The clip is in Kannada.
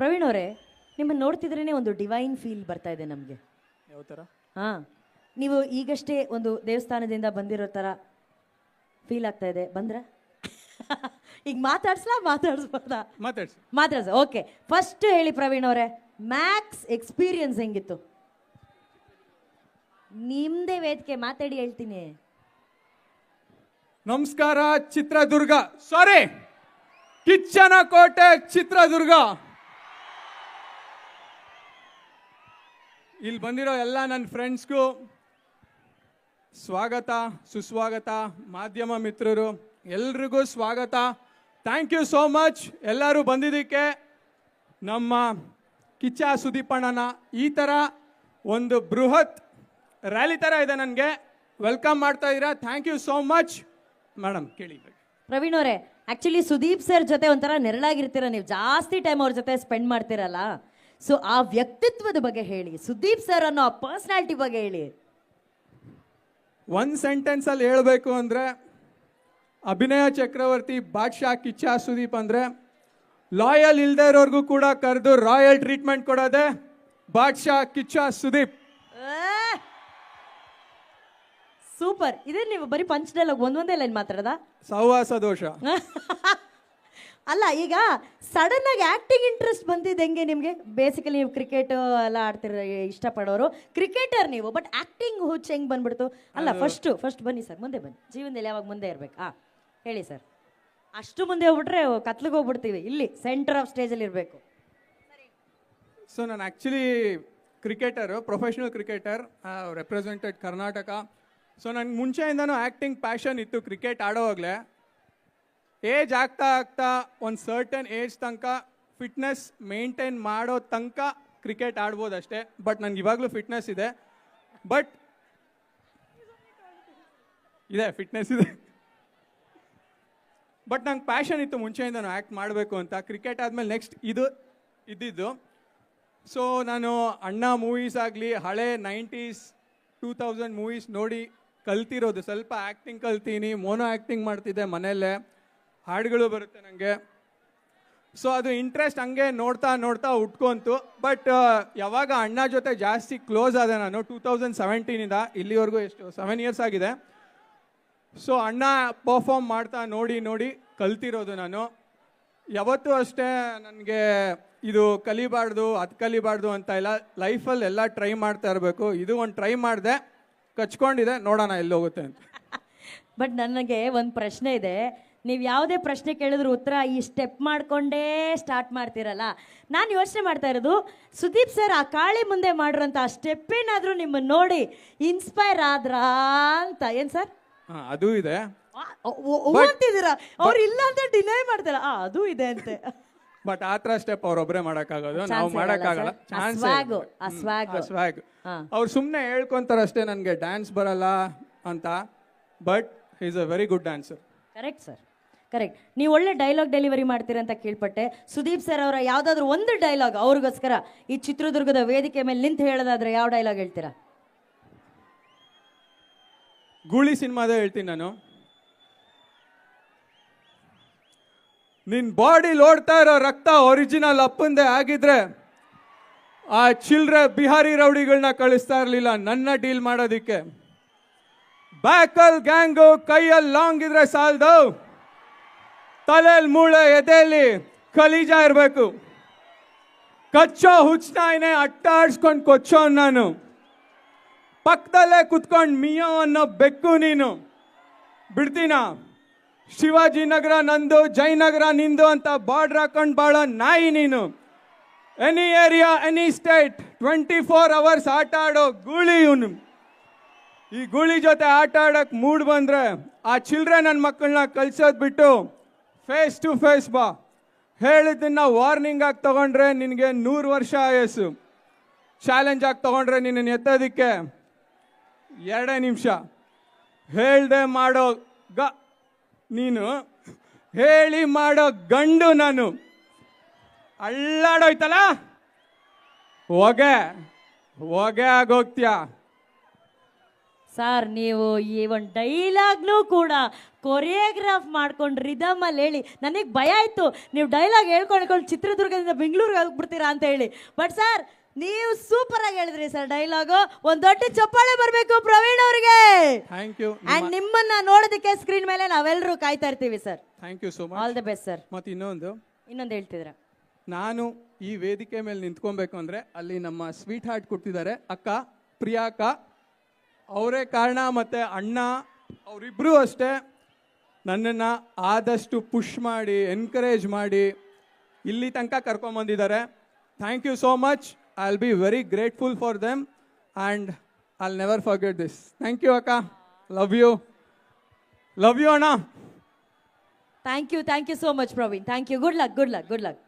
ಪ್ರವೀಣ್ ಅವರೇ ನಿಮ್ಮನ್ನು ನೋಡ್ತಿದ್ರೇ ಒಂದು ಡಿವೈನ್ ಫೀಲ್ ಬರ್ತಾ ಇದೆ ನಮಗೆ. ಯಾವ ಥರ ಹಾಂ ನೀವು ಈಗಷ್ಟೇ ಒಂದು ದೇವಸ್ಥಾನದಿಂದ ಬಂದಿರೋ ಥರ ಫೀಲ್ ಆಗ್ತಾ ಇದೆ. ಬಂದ್ರ? ಈಗ ಮಾತಾಡ್ಸ್ಲಾ? ಮಾತಾಡಿಸ್ಬೋದಾ? ಮಾತಾಡ್ಸಿ. ಮಾತಾಡ್ಸ ಓಕೆ ಫಸ್ಟ್ ಹೇಳಿ ಪ್ರವೀಣ್ ಅವರೇ ಮ್ಯಾಕ್ಸ್ ಎಕ್ಸ್ಪೀರಿಯನ್ಸ್ ಹೆಂಗಿತ್ತು? ನಿಮ್ದೇ ವೇದಿಕೆ ಮಾತಾಡಿ ಹೇಳ್ತೀನಿ. ನಮಸ್ಕಾರ ಚಿತ್ರದುರ್ಗ. ಸಾರಿ ಕಿಚ್ಚನ ಕೋಟೆ ಚಿತ್ರದುರ್ಗ. ಇಲ್ಲಿ ಬಂದಿರೋ ಎಲ್ಲ ನನ್ನ ಫ್ರೆಂಡ್ಸ್ಗೂ ಸ್ವಾಗತ, ಸುಸ್ವಾಗತ, ಮಾಧ್ಯಮ ಮಿತ್ರರು, ಎಲ್ರಿಗೂ ಸ್ವಾಗತ. ಥ್ಯಾಂಕ್ ಯು ಸೋ ಮಚ್ ಎಲ್ಲರೂ ಬಂದಿದ್ದಕ್ಕೆ ನಮ್ಮ ಕಿಚ್ಚ ಸುದೀಪಣ್ಣನ ಈ ಥರ ಒಂದು ಬೃಹತ್ ರ್ಯಾಲಿ ಥರ ಇದೆ ನನಗೆ. ವೆಲ್ಕಮ್ ಮಾಡ್ತಾ ಇದ್ದೀರಾ? Thank you so much madam ಕೇಳಿ. ಪ್ರವೀಣ್ ಅವರೇ ಆಕ್ಚುಲಿ ಸುದೀಪ್ ಸರ್ ಜೊತೆ ಒಂಥರ ನೆರಳಾಗಿರ್ತೀರ, ನೀವು ಜಾಸ್ತಿ ಟೈಮ್ ಅವ್ರ ಜೊತೆ ಸ್ಪೆಂಡ್ ಮಾಡ್ತೀರಲ್ಲ? ಸೊ ಆ ವ್ಯಕ್ತಿತ್ವದ ಬಗ್ಗೆ ಹೇಳಿ. ಸುದೀಪ್ ಸರ್ ಅನ್ನೋ ಆ ಪರ್ಸನಾಲಿಟಿ ಬಗ್ಗೆ ಹೇಳಿ. ಒಂದು ಸೆಂಟೆನ್ಸಲ್ಲಿ ಹೇಳಬೇಕು ಅಂದರೆ ಅಭಿನಯ ಚಕ್ರವರ್ತಿ ಬಾದ್ಶಾ ಕಿಚ್ಚಾ ಸುದೀಪ್ ಅಂದರೆ ಲಾಯಲ್ ಇಲ್ದೇ ಇರೋರ್ಗೂ ಕೂಡ ಕರೆದು ರಾಯಲ್ ಟ್ರೀಟ್ಮೆಂಟ್ ಕೊಡೋದೆ ಬಾದ್ಶಾ ಕಿಚ್ಚಾ ಸುದೀಪ್. ಸೂಪರ್. ಇದೇ ನೀವು ಬರೀ ಪಂಚ್ ಡೈಲಾಗ್ ಒಂದೊಂದೇ ಲೈನ್ ಮಾತಾಡದ? ಸಹವಾಸ ದೋಷ. ಅಲ್ಲ ಈಗ ಸಡನ್ ಆಗಿ ಆಕ್ಟಿಂಗ್ ಇಂಟ್ರೆಸ್ಟ್ ಬಂದಿದ್ದು ಹೆಂಗೆ ನಿಮಗೆ? ಬೇಸಿಕಲಿ ನೀವು ಕ್ರಿಕೆಟ್ ಎಲ್ಲ ಆಡ್ತಿರ ಇಷ್ಟಪಡೋರು. ಕ್ರಿಕೆಟರ್ ನೀವು ಬಟ್ ಆಕ್ಟಿಂಗ್ ಹುಚ್ಚು ಹೆಂಗೆ ಬಂದ್ಬಿಡ್ತು? ಅಲ್ಲ ಫಸ್ಟ್ ಫಸ್ಟ್ ಬನ್ನಿ ಸರ್ ಮುಂದೆ ಬನ್ನಿ. ಜೀವನದಲ್ಲಿ ಯಾವಾಗ ಮುಂದೆ ಇರ್ಬೇಕು? ಹಾ ಹೇಳಿ ಸರ್ ಅಷ್ಟು ಮುಂದೆ ಹೋಗ್ಬಿಟ್ರೆ ಕತ್ಲಿಗೆ ಹೋಗ್ಬಿಡ್ತೀವಿ. ಇಲ್ಲಿ ಸೆಂಟರ್ ಆಫ್ ಸ್ಟೇಜಲ್ಲಿ ಇರಬೇಕು. ಸೊ ನಾನು actually cricketer professional cricketer represented Karnataka so ನನಗೆ ಮುಂಚೆಯಿಂದನೂ ಆ್ಯಕ್ಟಿಂಗ್ ಪ್ಯಾಷನ್ ಇತ್ತು ಕ್ರಿಕೆಟ್ ಆಡೋವಾಗಲೇ. ಏಜ್ ಆಗ್ತಾ ಆಗ್ತಾ ಒಂದು ಸರ್ಟನ್ ಏಜ್ ತನಕ ಫಿಟ್ನೆಸ್ ಮೇಂಟೈನ್ ಮಾಡೋ ತನಕ ಕ್ರಿಕೆಟ್ ಆಡ್ಬೋದು ಅಷ್ಟೇ ಬಟ್ ನನಗೆ ಇವಾಗಲೂ ಫಿಟ್ನೆಸ್ ಇದೆ. ಬಟ್ ಇದೆ ಫಿಟ್ನೆಸ್ ಇದೆ. ಬಟ್ ನಂಗೆ ಪ್ಯಾಷನ್ ಇತ್ತು ಮುಂಚೆಯಿಂದನೂ ಆ್ಯಕ್ಟ್ ಮಾಡಬೇಕು ಅಂತ. ಕ್ರಿಕೆಟ್ ಆದಮೇಲೆ ನೆಕ್ಸ್ಟ್ ಇದು, ಇದ್ದಿದ್ದು. ಸೊ ನಾನು ಅಣ್ಣ ಮೂವೀಸ್ ಆಗಲಿ, ಹಳೆ ನೈಂಟೀಸ್ ಟೂ ತೌಸಂಡ್ ಮೂವೀಸ್ ನೋಡಿ ಕಲ್ತಿರೋದು. ಸ್ವಲ್ಪ ಆ್ಯಕ್ಟಿಂಗ್ ಕಲ್ತೀನಿ ಮೋನೋ ಆ್ಯಕ್ಟಿಂಗ್ ಮಾಡ್ತಿದ್ದೆ ಮನೆಯಲ್ಲೇ. ಹಾಡುಗಳು ಬರುತ್ತೆ ನನಗೆ ಸೊ ಅದು ಇಂಟ್ರೆಸ್ಟ್ ಹಂಗೆ ನೋಡ್ತಾ ನೋಡ್ತಾ ಉಟ್ಕೊಂತು. ಬಟ್ ಯಾವಾಗ ಅಣ್ಣ ಜೊತೆ ಜಾಸ್ತಿ ಕ್ಲೋಸ್ ಆದೆ ನಾನು ಟೂ ತೌಸಂಡ್ ಸೆವೆಂಟೀನಿಂದ ಇಲ್ಲಿವರೆಗೂ ಎಷ್ಟು ಸೆವೆನ್ ಇಯರ್ಸ್ ಆಗಿದೆ. ಸೊ ಅಣ್ಣ ಪರ್ಫಾರ್ಮ್ ಮಾಡ್ತಾ ನೋಡಿ ನೋಡಿ ಕಲ್ತಿರೋದು ನಾನು. ಯಾವತ್ತೂ ಅಷ್ಟೇ ನನಗೆ ಇದು ಕಲಿಬಾರ್ದು, ಅದು ಕಲಿಬಾರ್ದು ಅಂತ ಇಲ್ಲ. ಲೈಫಲ್ಲಿ ಎಲ್ಲ ಟ್ರೈ ಮಾಡ್ತಾ ಇರಬೇಕು. ಇದು ಒಂದು ಟ್ರೈ ಮಾಡಿದೆ, ಕಚ್ಕೊಂಡಿದೆ, ನೋಡೋಣ ಎಲ್ಲಿ ಹೋಗುತ್ತೆ ಅಂತ. ಬಟ್ ನನಗೆ ಒಂದು ಪ್ರಶ್ನೆ ಇದೆ. ನೀವು ಯಾವುದೇ ಪ್ರಶ್ನೆ ಕೇಳಿದ್ರು ಉತ್ತರ ಈ ಸ್ಟೆಪ್ ಮಾಡ್ಕೊಂಡೇ ಸ್ಟಾರ್ಟ್ ಮಾಡ್ತೀರಲ್ಲ? ನಾನು ಯೋಚನೆ ಮಾಡ್ತಾ ಇರೋದು ಸುದೀಪ್ ಸರ್ ಆ ಕಾಳಿ ಮುಂದೆ ಮಾಡಿರೋಂಥ ಆ ಸ್ಟೆಪ್ ಏನಾದರೂ ನಿಮ್ಮನ್ನು ನೋಡಿ ಇನ್ಸ್ಪೈರ್ ಆದ್ರಾ ಅಂತ. ಏನು ಸರ್ ಅದು ಇದೆ. ಅಂತಿದ್ದೀರಾ? ಅವ್ರು ಇಲ್ಲ ಅಂತ ಡಿನೈ ಮಾಡ್ತಾರ. ಅದು ಇದೆ ಅಂತೆ. ಬಟ್ ಆ ಥರ ಸ್ಟೆಪ್ ಅವ್ರೊಬ್ಬರೇ ಮಾಡೋಕ್ಕಾಗೋದು. ನಾವು ಮಾಡೋಕ್ಕಾಗಲ್ಲ. ಸ್ವ್ಯಾಗ್ ಹಾ. ಅವ್ರು ಸುಮ್ಮನೆ ಹೇಳ್ಕೊಂತಾರಷ್ಟೇ ನನಗೆ ಡ್ಯಾನ್ಸ್ ಬರಲ್ಲ ಅಂತ. But is a very good dancer correct sir correct ನೀವು ಒಳ್ಳೆ ಡೈಲಾಗ್ ಡೆಲಿವರಿ ಮಾಡ್ತೀರ ಅಂತ ಕೇಳ್ಪಟ್ಟೆ. ಸುದೀಪ್ ಸರ್ ಅವರ ಯಾವುದಾದ್ರೂ ಒಂದು ಡೈಲಾಗ್ ಅವ್ರಿಗೋಸ್ಕರ ಈ ಚಿತ್ರದುರ್ಗದ ವೇದಿಕೆ ಮೇಲೆ ನಿಂತು ಹೇಳೋದಾದ್ರೆ ಯಾವ ಡೈಲಾಗ್ ಹೇಳ್ತೀರಾ? ಗೂಳಿ ಸಿನಿಮಾದ ಹೇಳ್ತೀನಿ ನಾನು. ನಿನ್ ಬಾಡಿ ಓಡ್ತಾ ಇರೋ ರಕ್ತ ಒರಿಜಿನಲ್ ಅಪ್ಪಂದೆ ಆಗಿದ್ರೆ ಆ ಚಿಲ್ರೆ ಬಿಹಾರಿ ರೌಡಿಗಳನ್ನ ಕಳಿಸ್ತಾ ಇರಲಿಲ್ಲ ನನ್ನ ಡೀಲ್ ಮಾಡೋದಿಕ್ಕೆ. ಬ್ಯಾಕಲ್ ಗ್ಯಾಂಗು ಕೈಯಲ್ಲಿ ಲಾಂಗ್ ಇದ್ರೆ ಸಾಲ್ದು. ತಲೆಯಲ್ಲಿ ಮೂಳೆ ಎದೆಯಲ್ಲಿ ಕಲೀಜ ಇರಬೇಕು. ಕಚ್ಚೋ ಹುಚ್ಚನಾಯ್ನೆ ಅಟ್ಟಾಡ್ಸ್ಕೊಂಡು ಕೊಚ್ಚೋ ನಾನು. ಪಕ್ಕದಲ್ಲೇ ಕುತ್ಕೊಂಡು ಮಿಯೋ ಅನ್ನೋ ಬೆಕ್ಕು ನೀನು. ಬಿಡ್ತೀನ? ಶಿವಾಜಿನಗರ ನಂದು ಜಯನಗರ ನಿಂದು ಅಂತ ಬಾರ್ಡ್ರ್ ಹಾಕೊಂಡು ಬಾಳ ನಾಯಿ ನೀನು. Any area, any state, twenty four hours ಆಟ ಆಡೋ ಗೂಳಿ ಇವನು. ಈ ಗೂಳಿ ಜೊತೆ ಆಟ ಆಡೋಕ್ಕೆ ಮೂಡ್ ಬಂದರೆ ಆ ಚಿಲ್ಡ್ರೆ ನನ್ನ ಮಕ್ಕಳನ್ನ ಕಲಿಸೋದು ಬಿಟ್ಟು ಫೇಸ್ ಟು ಫೇಸ್ ಬಾ. ಹೇಳಿದ್ದನ್ನ ವಾರ್ನಿಂಗ್ ಆಗಿ ತಗೊಂಡ್ರೆ ನಿನಗೆ ನೂರು ವರ್ಷ ಆಯಸ್ಸು. ಚಾಲೆಂಜ್ ಆಗಿ ತಗೊಂಡ್ರೆ ನಿನ್ನನ್ನು ಎತ್ತೋದಕ್ಕೆ ಎರಡೇ ನಿಮಿಷ. ಹೇಳ್ದೆ ಮಾಡೋ ಗ, ನೀನು ಹೇಳಿ ಮಾಡೋ ಗಂಡು ನಾನು. ಅಳ್ಳಾಡೋಯ್ತಲ್ಲ? ಹೊಗೆ ಹೊಗೆ ಆಗೋಗ್ತೀಯ? ಸರ್ ನೀವು ಈ ಒಂದು ಡೈಲಾಗ್ನೂ ಕೂಡ ಕೊರಿಯೋಗ್ರಾಫ್ ಮಾಡ್ಕೊಂಡು ರಿದಮಲ್ಲಿ ಹೇಳಿ. ನನಗೆ ಭಯ ಆಯಿತು. ನೀವು ಡೈಲಾಗ್ ಹೇಳ್ಕೊಂಡು ಹೇಳ್ಕೊಂಡು ಚಿತ್ರದುರ್ಗದಿಂದ ಬೆಂಗಳೂರಿಗೆ ಹೋಗ್ಬಿಡ್ತೀರಾ ಅಂತ ಹೇಳಿ. ಬಟ್ ಸರ್ ನೀವು ಸೂಪರ್ ಆಗಿ ಹೇಳಿದ್ರಿ ಸರ್ ಡೈಲಾಗು. ಒಂದು ದೊಡ್ಡ ಚಪ್ಪಾಳೆ ಬರಬೇಕು ಪ್ರವೀಣ್ ಅವ್ರಿಗೆ. ಥ್ಯಾಂಕ್ ಯು ಅಂಡ್ ನಿಮ್ಮನ್ನ ನೋಡೋದಕ್ಕೆ ಸ್ಕ್ರೀನ್ ಮೇಲೆ ನಾವೆಲ್ಲರೂ ಕಾಯ್ತಾ ಇರ್ತೀವಿ sir thank you so much all the best sir ಮತ್ತೆ ಇನ್ನೊಂದು. ಇನ್ನೊಂದು ಹೇಳ್ತಿದ್ರ ನಾನು ಈ ವೇದಿಕೆ ಮೇಲೆ ನಿಂತ್ಕೊಬೇಕು ಅಂದ್ರೆ ಅಲ್ಲಿ ನಮ್ಮ ಸ್ವೀಟ್ ಹಾರ್ಟ್ ಕೊಟ್ಟಿದ್ದಾರೆ ಅಕ್ಕ ಪ್ರಿಯಾಕ ಅವರೇ ಕಾರಣ ಮತ್ತು ಅಣ್ಣ ಅವರಿಬ್ಬರೂ ಅಷ್ಟೇ. ನನ್ನನ್ನು ಆದಷ್ಟು ಪುಷ್ ಮಾಡಿ ಎನ್ಕರೇಜ್ ಮಾಡಿ ಇಲ್ಲಿ ತನಕ ಕರ್ಕೊಂಬಂದಿದ್ದಾರೆ thank you so much I will be very grateful for them and I never forget this thank you ಅಕ್ಕ. ಲವ್ ಯು ಲವ್ ಯು ಅಣ್ಣ. Thank you thank you so much Praveen thank you good luck good luck good luck